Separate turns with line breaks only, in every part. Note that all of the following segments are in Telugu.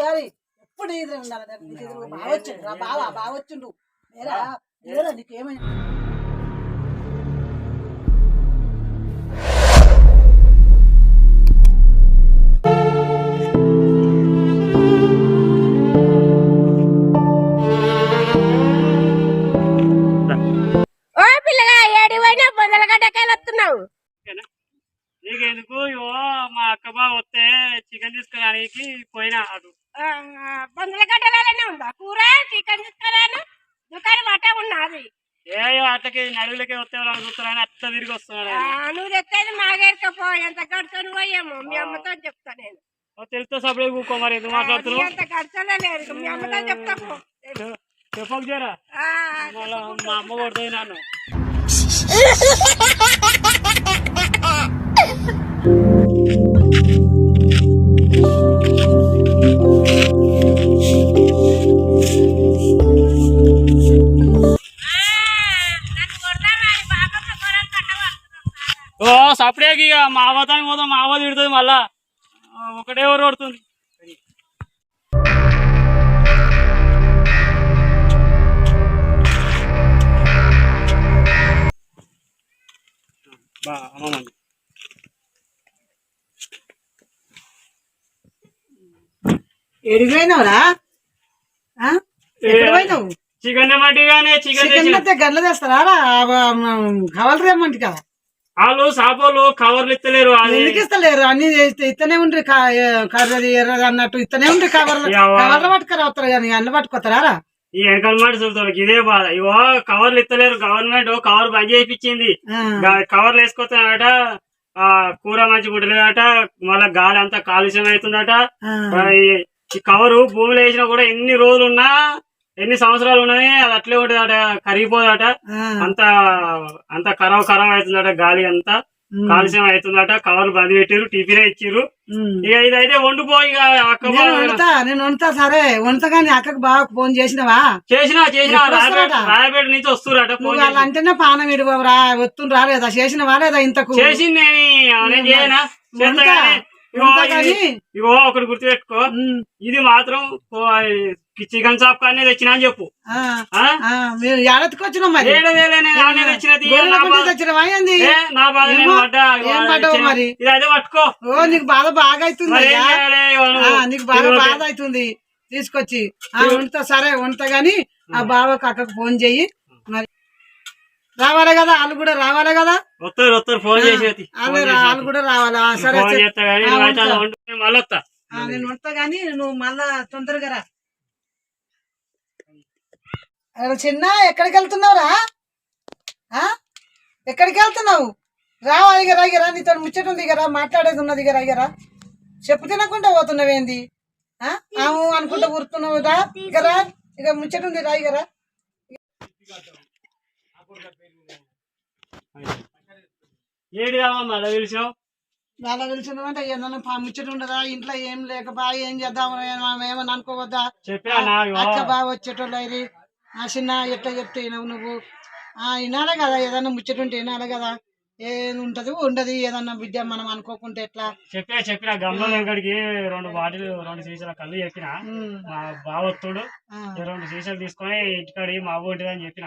గారి ఎప్పుడు ఇది ఉండాలి? ఎదురు బాగా వచ్చిండు రా బావా బాగా వచ్చిండు. ఏరా ఏరా నీకేమైంది
ఓ పిల్లగా ఏడి పోయినా బొందలగడ్డకాయలు వస్తున్నావు
నీకెందుకు? మా అక్క బావ వస్తే చికెన్ తీసుకురానికి పోయినా అటు.
బొందలగడ్డలనే ఉందా? కూర చికెన్ తీసుకురాను దుకాణం అట్ట ఉన్నది.
ఏ అట్లకి నడువులకే వస్తే ఎవరైనా చూస్తారని అట్లా తిరిగి వస్తున్నాడు.
నువ్వు తెచ్చేది మాగేరుకపో ఎంత గడుచుని పోయేమో మీ అమ్మతో చెప్తా నేను.
ఓ తెలుస్తో సపడే కూకో మరి ఎందుకు మాట్లాడుతున్నావు?
ఎంత గడుచలే లేదు మీ అమ్మతో చెప్తా
చెప్పకు జరా
ఆ,
మళ్ళా మా అమ్మ కొడుతుంది నన్ను. సపడేకి ఇక మా అవతానికి పోతాం మా అవ్వ తిడుతుంది మళ్ళా ఒకటే ఎవరు కొడుతుంది. బా అమ్మమ్మ
ఎడికి పోయినావురా? ఆ? ఎక్కడ పోయినావు?
చికెన్ చికెన్
గంటలు తెస్తారా? కవలు రేమంటి కదా
వాళ్ళు సాపోలు కవర్లు ఇస్తలేరు
ఎందుకు ఇస్తలేరు? అన్ని ఇత్తనే ఉండ్రి కర్రది ఎర్రది అన్నట్టు ఇత్తనే ఉండ్రి కవర్లు. కవర్లు పట్టుకురా వస్తారు కానీ అన్న పట్టుకొస్తారా?
ఈ వెనకాల మాట చూస్తాడు ఇదే బాధ. ఇవో కవర్లు ఇస్తలేరు గవర్నమెంట్ కవర్ బంద్ చేయించింది కవర్లు వేసుకొస్తానట ఆ కూర మంచి గుడ్డలేదట మళ్ళా గాలి అంతా కాలుష్యం అవుతుందట. ఈ- కవరు భూమిలో వేసినా కూడా ఎన్ని రోజులు ఉన్నా ఎన్ని సంవత్సరాలు ఉన్నాయి అది అట్లే ఉంటుందట కరిగిపోదట. అంత అంత ఖరాబ్ ఖరాబ్ అవుతుందట గాలి అంతా. కాలుష్యం అవుతుందట కవర్ బంద్ పెట్టిరు టిఫిన్ ఇచ్చిర్రు.
ఉమ్.
ఇక ఇదైతే ఇక అక్క
వండుతా నేను వండుతా సరే. వండుతా కానీ అక్కకు బాగా ఫోన్ చేసినవా?
చేసినా చేసినా రాయపేట నుంచి వస్తురట ఫోన్
అంటేనే పానం ఇడిపోరా వస్తుంది రాలేదా? చేసినవా లేదా ఇంతకు?
చేసింది నేను చేయనా? ఇగో ఒకటి గుర్తుపెట్టుకో. ఇది మాత్రం చికెన్ చాప్ కానీ తెచ్చినా అని చెప్పు?
ఆ, మీరు
నా బాధ-
మరి?
ఇది అదే పట్టుకో.
ఓ నీకు బాధ బాగా అవుతుంది నీకు బాగా బాధ. అవుతుంది. తీసుకొచ్చి. ఆ వండుతా సరే వండుతా గాని ఆ బావకు అక్కకు ఫోన్ చెయ్యి. మరి రావాలి కదా? వాళ్ళు కూడా రావాలి కదా?
వస్తారు వస్తారు ఫోన్
రా, వాళ్ళు కూడా రావాలా. సరే.
నేను
గాని నువ్వు మళ్ళా తొందరగా రా. చిన్న ఎక్కడికి వెళ్తున్నావురా ఆ? ఎక్కడికి వెళ్తున్నావు? రావా ఇక రా ఇక రా నీతో ముచ్చట ఉంది రా మాట్లాడేది ఉన్నది ఇక రా ఇక రా. చెప్పు తినకుండా పోతున్నావేంది? ఆము అనుకుంటా ఊరుతున్నావు రా ఇక రా ఇక ముచ్చట ఉంది రా ఇక రా
ఏడు కావా మళ్ళీ పిలిచావు?
చాలా తెలిసిందంటే ఏదన్నా ముచ్చట ఉండదా? ఇంట్లో ఏం లేక బా ఏం చేద్దాం ఏమని అనుకోవద్దా. అక్క బాగా వచ్చేటోళ్ళు ఆ చిన్న ఎట్లా చెప్తే నువ్వు. ఆ వినాలే కదా ఏదన్నా ముచ్చట ఉంటే వినాలి కదా. ఏది ఉంటది ఉండదు ఏదన్నా బిడ్డ మనం అనుకోకుంటే ఎట్లా
చెప్పినా చెప్పిన గమ్ముల వెంకడికి రెండు బాటిల్ రెండు సీసాల కళ్ళు చెప్పిన మా బావొత్తుడు రెండు సీసాలు తీసుకొని ఇంటికాడి మా అవ్వ ఉంటుంది అని చెప్పిన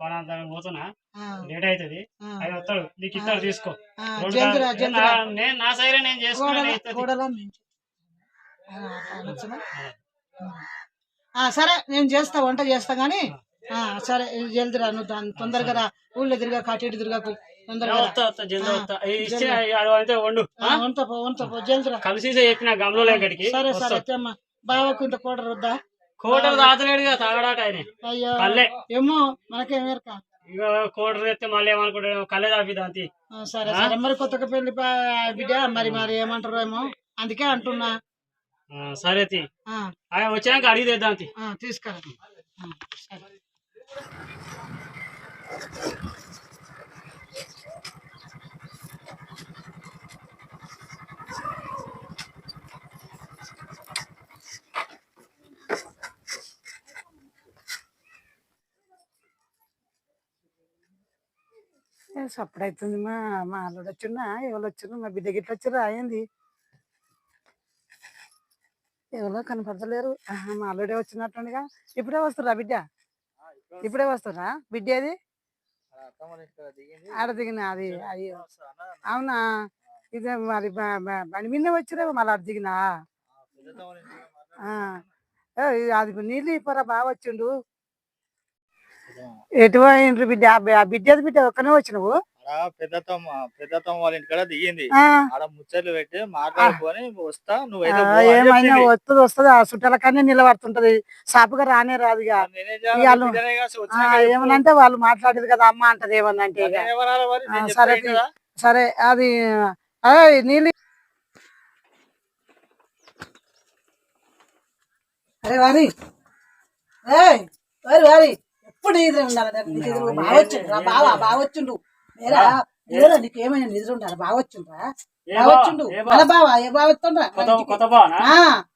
పనాంతానికి పోతున్నా లేట్ అవుతుంది అది వస్తాడు నీకు ఇస్తాడు తీసుకో నేను నా సైడ్ నేను చేసుకున్నాను
సరే నేను చేస్తా వంట చేస్తా గానీ సరే జల్దిరా నువ్వు దాన్ని తొందరగా రా. ఊళ్ళో తిరిగా కాటి ఇటు తిరగకు తొందరగా రా.
వస్తా వస్తా జల్ది వస్తా. ఈ ఇచ్చిన అది అయితే వండు.
ఆ, వంట పో వంట పో. జల్దిరా
కలిసి చెప్పిన గమ్లో వెంకడికి
సరే సరే తెమ్మ బావకు ఇంత కోడరు వద్దా?
కోటలు తాతలేడుగా తాగడాట ఆయన.
అయ్యో.
కళ్ళే.
ఏమో
ఇక ఎత్తే మళ్ళీ ఏమనుకుంటాడు కళ్ళే
సరే సరే. మరి కొత్తగా పెళ్ళి బిడ్డ మరి మరి ఏమంటారు ఏమో. అందుకే అంటున్నా.
సరే వచ్చాక అడిగి తెద్దాం తీ.
ఆ, తీసుకురా. సరే సప్పుడైతుంది మా మా అల్లుడు వచ్చిన్నా ఎవరు వచ్చినా మా బిడ్డ గిట్ల వచ్చి రాయింది ఎవరో కనపడతలేరు. మా అల్లుడే వచ్చినట్టుండగా ఇప్పుడే వస్తురా బిడ్డ? ఇప్పుడే వస్తురా బిడ్డ ఏది ఆడ దిగిన అది అయ్యో అవునా? ఇదే మరి బండి మీద వచ్చిరే మళ్ళీ ఆడ దిగినా? అది నీళ్ళు ఇప్పరా బాగా వచ్చిండు? ఎటు పోయిండ్రు బిడ్డ? ఆ బి- ఆ బిడ్డ ఏది బిడ్డ ఒక్కనే వచ్చినవు?
ఆడ పెద్దతమ్మ పెద్దతమ్మ వాళ్ళ ఇంటికాడ దిగింది. ఆడ ముచ్చట్లు పెట్టి మాట్లాడుకొని వస్తా నువ్వైతే అని
ఏమైనా. వస్తుంది వస్తుంది ఆ చుట్టాల కన్నా నిలబడుతుంటది. సాపుగా రానే రాదు. ఏమనంటే వాళ్ళు మాట్లాడేది కదా అమ్మ అంటది ఏమన్నంటే ఇక.
నేనేమనాలి మరి? నేను
ఆ,
చెప్తే
సరే? సరే అది నీళ్ళు అరే వారి. వారి వారి. ఎప్పుడు నిద్ర ఉండాలి? బాగా వచ్చిండ్రా బావా బాగా వచ్చిండు ఏరా ఏరా నీకు ఏమైనా నిద్ర ఉండాలి బాగా వచ్చిండ్రా వచ్చిండు మన బావా ఏ వస్తుండ్రా?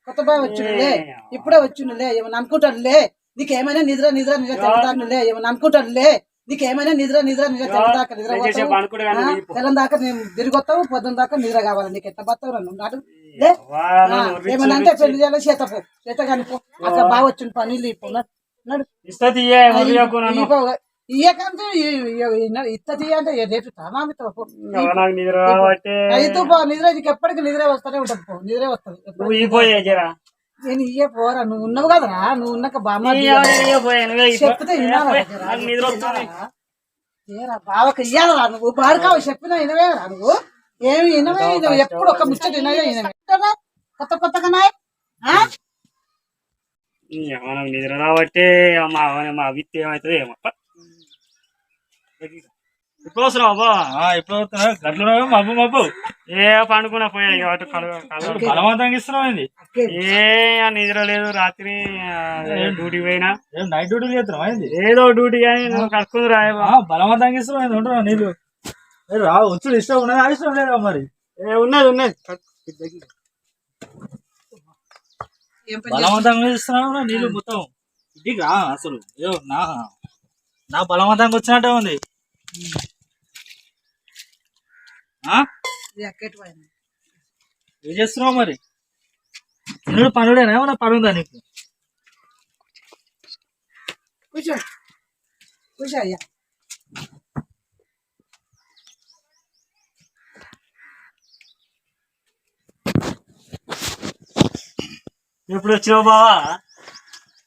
కొత్త
బాగా వచ్చిండులే ఇప్పుడే వచ్చిండులే ఏమన్నా అనుకుంటాడులే నీకేమైనా నిద్ర నిద్ర నిద్ర తెల్లదాకులే ఏమన్నా అనుకుంటాడులే నీకేమైనా నిద్ర నిద్ర నిద్ర తెల్లదాకా నిద్ర. తెల్లం దాకా నేను తిరిగి వస్తావు పొద్దున దాకా నిద్ర కావాలి. నీకు ఎట్లా బతావు నన్ను నాడు ఏమన్నా అంటే పెళ్ళి చేయాలి చేత చేత కానీ పో. అక్కడ బాగా వచ్చిండు పని నీళ్ళు ఇయ్యకంటే అంటే
నిద్ర రాబట్టే
అయితే పో నిద్ర నీకు ఎప్పటికీ నిద్రే వస్తూనే ఉంటుంది పో. నిద్రే వస్తుంది.
నువ్వు ఈ పోయే జరా.
నేను ఇయ్యే పోరా నువ్వు ఉన్నావు కదరా నువ్వు ఉన్నాక బామ్మ. చెప్తే ఏరా బావకి ఇయ్యాలరా నువ్వు? బాడుకావు చెప్పినా నువ్వు. ఏమి వినవు ఎప్పుడు ఒక ముచ్చట ఏంటరా? కొత్త కొత్తగా నాయ్?
నిద్ర రాబట్టే మా విత్ ఏమవుతుంది ఏమో. ఇప్పుడు వస్తున్నావు బా
ఆ, ఇప్పుడు వస్తున్నా. గట్లనే మబ్బు మబ్బు.
ఏ పండుకున్నా పోయా కలగ.
బలవంతంగా ఇస్తున్నావు
ఏ నిద్ర లేదు. రాత్రి డ్యూటీ పోయినా.
ఏం నైట్ డ్యూటీ చేస్తున్నావు ఏంది?
ఏదో డ్యూటీ కానీ నువ్వు కట్టుకుంది రాయ
ఆ, బలవంతంగా ఇస్తున్నావు ఏంది? ఉంటున్నా నీళ్ళు? ఏ, రా వచ్చుడు ఇష్టం ఉన్నదా? ఇష్టం లేదా మరి?
ఏ ఉన్నది ఉన్నది.
బలవంతంగా ఇస్తున్నావు నీళ్ళు మొత్తం. ఇంటికి రా అసలు. నా నా బలవంతంగా వచ్చినట్టే ఉంది. ఏం చేస్తున్నావు మరి? తినుడు పనుడేనా ఏమన్నా పని ఉందా నీకు?
కూర్చో. కూర్చో అయ్యా.
ఎప్పుడు వచ్చినావు బావా?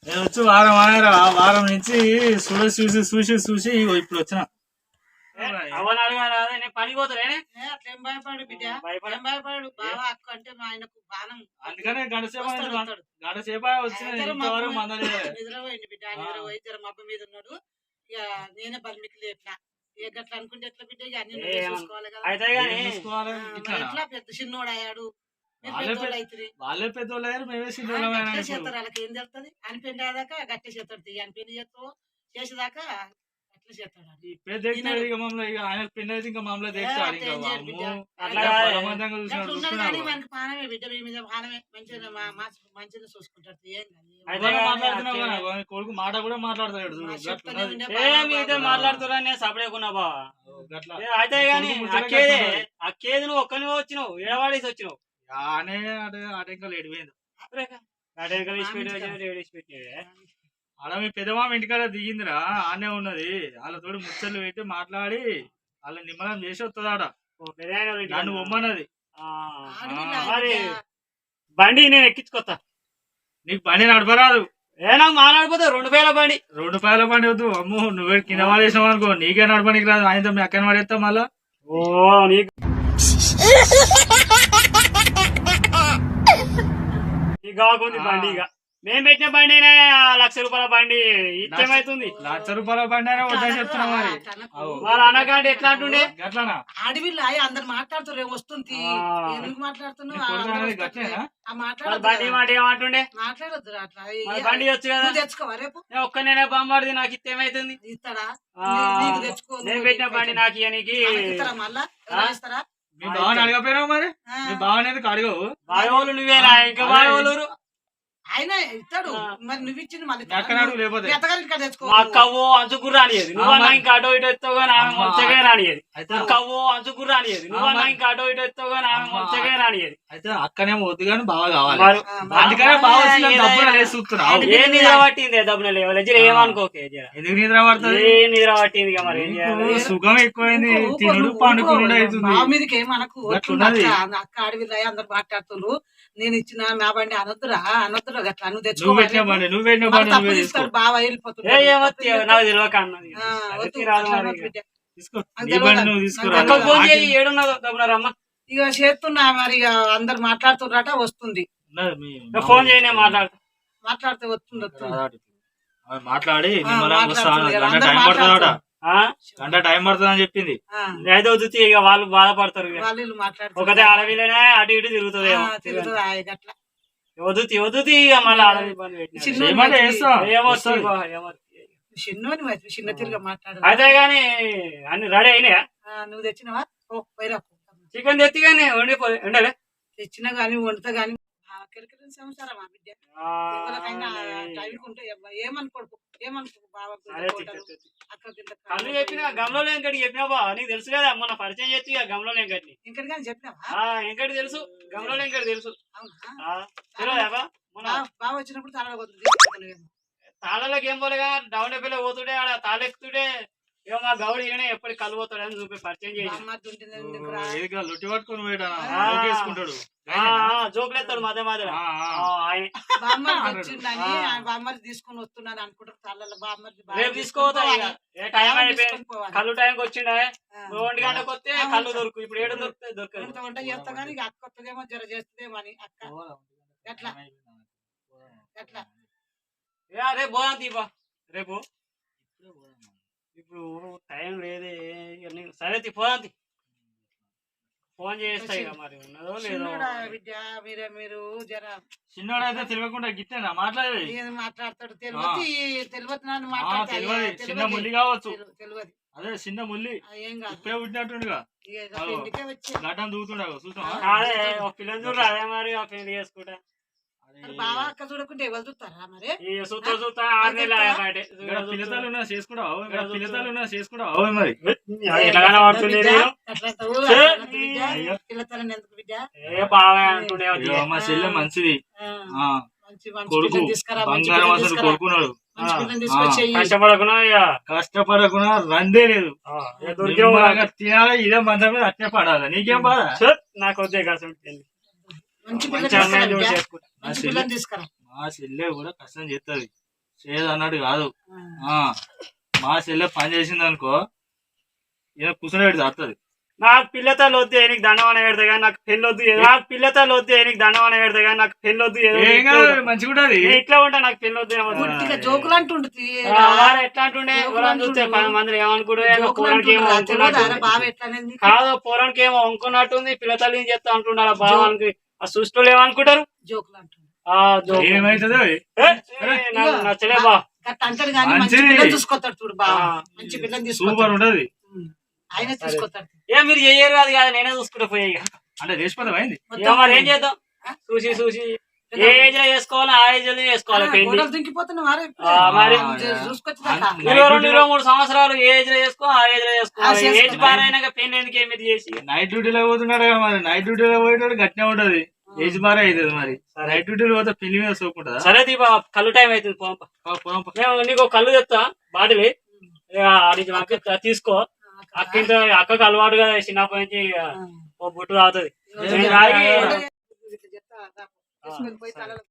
నేను వచ్చి వారం ఆగారా వారం నుంచి చూసి చూసి చూసి చూసి ఇప్పుడు వచ్చిన.
అవని అడగాలి అదే నేను పని పోతానే
ఏ, అట్లేం భయపడు బిడ్డ?
భయపడ-
ఏం భయపడు? బావా అక్క అంటే మా ఆయనకు బాణం.
అందుకనే ఇంతవరకు
నిద్రపోయింది బిడ్డ నిద్రపోయి జర మబ్బు మీద ఉన్నాడు. ఇక నేనే బల్మికి లేపిన. ఏ గట్ల అనుకుంటే ఎట్లా బిడ్డ? ఇక అన్ని చూసుకోవాలి కదా? ఎట్లా పెద్ద చిన్నోడు అయ్యాడు?
వాళ్ళే
పెద్దోళ్ళు
అయ్యారు మేమే.
చేస్తారు వాళ్ళకి ఏం తెలుస్తుంది? అని పెండి అయ్యాక గట్టే చేస్తాడు తీయ. అని పెళ్ళి చేస్తావు చేసేదాకా అట్లా చేస్తాడు
ఇక మమ్మల్ని ఇక ఆయన ఇంకా మమ్మల్ని
పానమే బిడ్డ మీద పానమే. మంచిగా మంచిగా చూసుకుంటాడు. ఏం కాదు.
కొడుకు మాట కూడా మాట్లాడతాడు
మీతో. మాట్లాడుతున్నా నేను సపరేకున్నా బావా
ఓ, గట్ల.
ఏ, అయితే కానీ అక్కేదే నువ్వు ఒక్కని వచ్చినావు ఏడవాడేసి వచ్చినావు.
ఆనే అటు అటు ఇంకా
ఇచ్చిపెట్టినవే
ఆడ మీ పెద్దమామ ఇంటికాడ దిగిందిరా ఆనే ఉన్నది. వాళ్ళతోటి ముచ్చట్లు పెట్టి మాట్లాడి వాళ్ళ నిమ్మలం చేసి వస్తుంది ఆడ
ఓ, పెద్దాయన వాళ్ళ ఇంటికి
నన్ను
బిడ్డ.
బండి నేను ఎక్కించుకొస్తా
నీకు బండి నడపరాదు.
ఏ నాకు మాట్లాడిపోతే రెండు వేల బండి.
రెండు రూపాయల బండి వద్దు అమ్మో నువ్వే కింద పడేసినావు అనుకో నీకే నడపనికి రాదు. ఆయనతో మీ అక్కని పడేస్తా మళ్ళా.
ఓ నీకు నీకు కాకుంది బండి ఇక. మేము పెట్టిన బండి లక్ష రూపాయల బండి ఇష్టమైతుంది.
లక్ష రూపాయల బండి అయినా వద్దని చెప్తున్నా మరి.
వాళ్ళ అన్నగాండి ఎట్లా అంటుండే?
గట్లనా?
అడవిలో అయ్యి అందరు మాట్లాడుతారు ఏం వస్తుంది. ఎందుకు మాట్లాడుతున్నావు?
బండి. మాట ఏమంటుండే?
మాట్లాడొద్దు అట్లా.
బండి వచ్చు కదా.
నువ్వు తెచ్చుకోవా రేపు?
నేను బొమ్మడిది నాకు ఇస్తే ఏమైతుంది?
ఇస్తాడా?
నేను పెట్టిన బండి. నాకు
ఇస్తారా మళ్ళా? ఇస్తారా?
మీ బావని అడగపోయినావు మరి. మీ బావని ఎందుకు అడగవు?
బాగోలు నువ్వేనా ఇంకా బాగోలు
ఆయన ఇస్తాడు. మరి నువ్వు ఇచ్చింది మళ్ళీ తెచ్చుకో.
అంచుకు రానియదు ఇంకా అటో ఇటో ఎత్తావు కానీ ఆమె
అమ్మ.
మంచిగా రానియదు
అయితే
అక్కవ్వు అంచుకు రానియదు నువ్వన్నా
అమ్మ.
ఇంకా అటో ఇటో ఎత్తావు కానీ ఆమె
అమ్మ.
మంచిగా రానియదు
అయితే అక్కనే వద్దు కానీ బాగా కావాలి. అందుకనే బాగా డబ్బులు
ఏ నిద్ర పట్టింది? దబ్బున లేవాలి జర ఏమనుకోకే జర?
ఎందుకు నిద్ర పడుతుంది?
ఏ నిద్ర పట్టింది మరి
సుఖం ఎక్కువైంది.
ఊరుకో,
తినుడు
ఊరుకో.
పండుకునుడు అవుతుంది.
మా మీదకి ఏమనకు. అక్క. అడవిలో అందరు మాట్లాడుతున్నారు నేను ఇచ్చిన నా బండి అనొద్దురా అనొద్దురా గట్లా నువ్వు
నువ్వు
తెచ్చుకో
పెట్టిన బండి నువ్వు పెట్టిన
మరి
బండి
తప్పు
నువ్వే తీసుకో.
తీస్తాడు బాగా అనొద్దు
ఇక.
చేస్తున్నా మరి ఇక అందరు మాట్లాడుతున్నారట వస్తుంది.
ఫోన్ చేయి నేను మాట్లాడతా.
మాట్లాడితే వస్తుంది
మాట్లాడి గంట టైం పడుతుంది అని చెప్పింది
ఏదో వద్దు ఇక వాళ్ళు బాధపడతారు. ఒకటే అడవిలోనే అటు ఇటు
తిరుగుతుంది.
వద్దు వద్దు ఇక మళ్ళీ అడవి గాని అన్ని రెడీ అయినాయా?
నువ్వు తెచ్చినవా?
చికెన్ తెత్తి కానీ వండిపో ఉండలే
తెచ్చినా గానీ వండుతా గానీ ఆ, కిరకిరిన సంవత్సరం ఆ బిడ్డ ఎవరికైనా టైంకి ఉంటే ఎవ్వ- ఏమనుకోడు ఏమనుకో
కళ్ళు చెప్పిన గమలో వెంకటి చెప్పినా బా నీకు తెలుసు కదా మొన్న పరిచయం ఇక గమలో వెంకటిని
ఇంకా కానీ చెప్పినావా?
తెలుసు గమలో వెంకటి తెలుసు. తెలియదా
వచ్చినప్పుడు తల పోతుంది తీసుకుంటాను
తాళలోకి ఏం పోలేగా డౌన్ పిల్ల పోతుండే ఆడ తాళెక్కుతుండే ఇక మా గౌడి ఈయన ఎప్పటికి కళ్ళు పోతాడని చూపి పరిచయం చేసి.
లొట్టి పట్టుకొని పోయాడు?
ఆ.
వేసుకుంటాడు
జోకులు ఎత్తాడు మధ్య మధ్య
ఆ, ఆ.
ఆయన.
బామ్మర్ది వచ్చిందని
ఆ.
ఆ బామ్మర్ది తీసుకొని వస్తున్నాను అనుకుంటారు తలలో బామ్మర్ది బాగా
రేపు
తీసుకొని
తీసుకోవద్దా ఇక.
పోవాలి.
ఏ టైం అయిపోయింది. కళ్ళు టైంకి వచ్చిండే. ఒంటి గంటకు వస్తే కళ్ళు. దొరుకు ఇప్పుడు ఏడు దొరుకుతాయి దొరకదు.
వంట వంట చేస్తా కానీ ఇక అక్క వస్తుందేమో జర చేస్తుందేమో అని అక్క. ఎట్లా? ఎట్లా?
రేపు పోదాం దీపా. రేపు? ఇప్పుడు టైం లేదే ఇక సరే. ఫోన్ చేస్తా ఇక మరి ఉన్నదో లేదో.
చిన్నోడా బిడ్డ మీరే మీరు జర
చిన్నోడైతే తెలియకుండా గిట్టేనా మాట్లాడేది.
మాట్లాడతాడు? తెలియదు తెలియదు నన్ను
ఆ,
మాట్లాడతాడు
తెలియదు. చిన్న ముల్లి కావచ్చు.
తెలియదు
అదే చిన్న ముల్లి.
ఏం కాదు.
ఇప్పుడే పుట్టినట్టుండగా
ఇక.
అదో.
ఇంటికే వచ్చి.
గడ్డం దూకుతుండగా చూసావా?
కాదే ఒక పిల్లని చూడరా అదే మరి ఆ పెళ్ళి చేసుకుంటా.
బావ అక్క చూడకుంటే ఎవరు చూస్తారా మరి?
ఈ చూస్తా చూస్తా ఆరు నెలలు ఆయా బయటే.
ఇక్కడ పిల్లతాలు ఉన్నా చేసుకుంటావు ఇక్కడ
ఇక్కడ
పిల్లతాలు ఉన్నా చేసుకుంటావు మరి?
ఎట్లా కనబడుతుంది
బిడ్డ,
నేను?
అట్లా తవ్వు,
ఛే!
అట్లా బిడ్డ,
అయ్యో.
పిల్లతలని ఎందుకు బిడ్డ?
ఏ బాగా అంటుండే
అయ్యో, మా చెల్లె మంచిది.
ఆ,
ఆ.
మంచి మంచి
కొడుకు
పిల్లని తీసుకురా మంచి
బంగారం అసలు
తీసుకురా.
కొడుకున్నాడు.
ఇక.
కష్టపడకుండా రందే లేదు. తినాలి ఇదే మంచం మీద అట్నే పడాలి? నీకేం బాధ?
నాకు వద్దే కాసం
మంచి తీసుకురా
మా చెల్లె కూడా కష్టం చేస్తుంది. చేయదు అన్నట్టు కాదు. మా చెల్లె పని చేసింది అనుకో ఈయన కూర్చొని పెడితే వస్తుంది
నాకు పిల్లతలు వద్దు నీకు దండవన పెడతా కానీ నాకు పెళ్ళి వద్దు నాకు పిల్లతలు వద్దు నీకు దండవన పెడతా కానీ నాకు పెళ్ళి
కాదు మంచిగా
ఇట్లా ఉంటా నాకు పెళ్ళి వద్దు
జోకులు అంటుంటుంది
వాడు ఎట్లా అంటుండే? చూస్తే పది మంది ఏమనుకుంటే? పోరానికి ఏమో అనుకున్నట్టు
బావ ఎట్లా అనేది
కాదు పోరానికి ఏమో అనుకున్నట్టుంది పిల్లతల్లి ఏం చెప్తా అంటున్నారు బావానికి ఆ సృష్టిలో ఏమనుకుంటారు.
ఏమైతుందో
నచ్చలే బా.
అంటాడు కానీ మంచి. పిల్లని చూసుకొస్తాడు చూడు. మంచి పిల్లని
ఉంటది.
ఆయన
ఏ మీరు చెయ్యరు కాదు కదా నేనే చూసుకుంటా పోయి.
అంటే అయింది.
మరి ఏం చేద్దాం? చూసి చూసి. ఏ ఏజ్లో చేసుకోవాలి? ఆ ఏజ్లో చేసుకోవాలి. ఇరవై రెండు ఇరవై మూడు సంవత్సరాలు ఏ ఏజ్లో చేసుకో ఆ ఏజ్లో
ఆ,
చేసుకోవాలి
చేసుకో.
ఏజ్ పారైనాక పెళ్ళి ఎందుకు ఏమిది చేసి?
నైట్ డ్యూటీలో పోతున్నాడు కదా మరి. నైట్ డ్యూటీలో పోయేటోడు గట్టినే ఉంటది. ఏజ్ అవుతుంది మరి. నైట్ డ్యూటీలో పోతే పెళ్ళి మీద
సరే దీపా కళ్ళు టైం అవుతుంది పోంప. నేను నీకు కళ్ళు తెస్తా బాటిల్. తీసుకో. అక్క ఇంత అక్కకు అలవాటు కదా చిన్నప్పటి నుంచి ఓ బుట్టు తాగుతుంది.